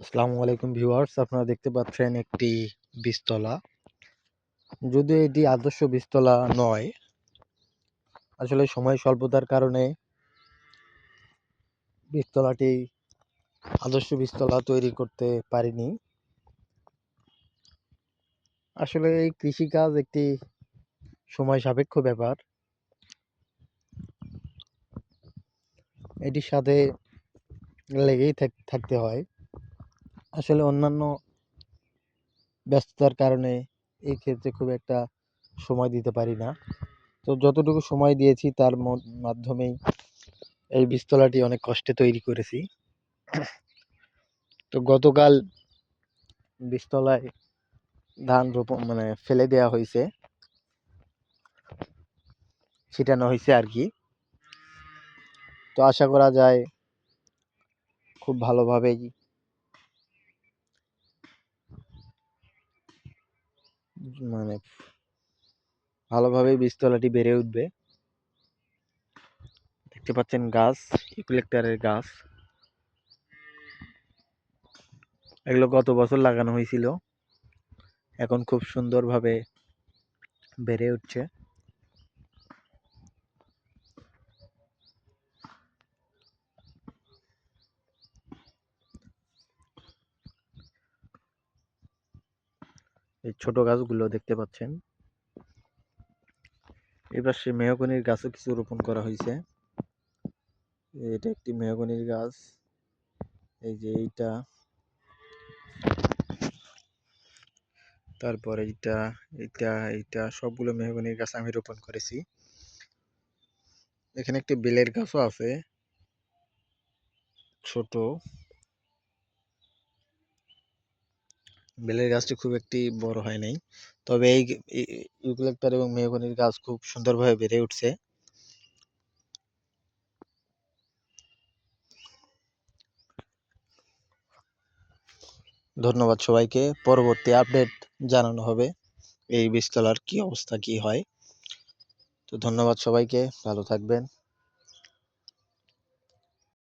আসসালামু আলাইকুম ভিউয়ার্স, আপনারা দেখতে পাচ্ছেন একটি বীজতলা। যদিও এটি আদর্শ বীজতলা নয়, আসলে সময় স্বল্পতার কারণে বীজতলাটি আদর্শ বীজতলা তৈরি করতে পারিনি। আসলে এই কৃষিকাজ একটি সময় সাপেক্ষ ব্যাপার। এটির সাথে লেগেই থাকতে হয়। আসলে অন্যান্য ব্যস্ততার কারণে এই ক্ষেত্রে খুব একটা সময় দিতে পারি না। তো যতটুকু সময় দিয়েছি তার মাধ্যমেই এই বীজতলাটি অনেক কষ্টে তৈরি করেছি। তো গতকাল বীজতলায় ধান রোপণ মানে ফেলে দেওয়া হয়েছে। ছিটানো হয়েছে আর কি। তো আশা করা যায় খুব ভালোভাবেই মানে ভালোভাবে বীজতলাটি বেড়ে উঠবে। দেখতে পাচ্ছেন গাছ ইকুলেক্টারের গাছ। এগুলো গত বছর লাগানো হয়েছিল। এখন খুব সুন্দরভাবে বেড়ে উঠছে। এই ছোট গাছগুলো দেখতে পাচ্ছেন। এবার সে মেহগনির গাছও কিছু রোপণ করা হয়েছে। এটা একটি মেহগনির গাছ। এই যে এইটা। তারপর এইটা এইটা এইটা, সবগুলো মেহগনির গাছ আমি রোপণ করেছি। এখানে একটি বেলের গাছও আছে। ছোট। বেলের গাছটি খুব একটি বড় হয় নাই। তবে এই ইউক্যালিপ্টার এবং মেহগনির গাছ খুব সুন্দরভাবে বেড়ে উঠছে। ধন্যবাদ সবাইকে। পরবর্তী আপডেট জানানো হবে। এই বীজতলার কি অবস্থা, কি হয়? তো ধন্যবাদ সবাইকে। ভালো থাকবেন।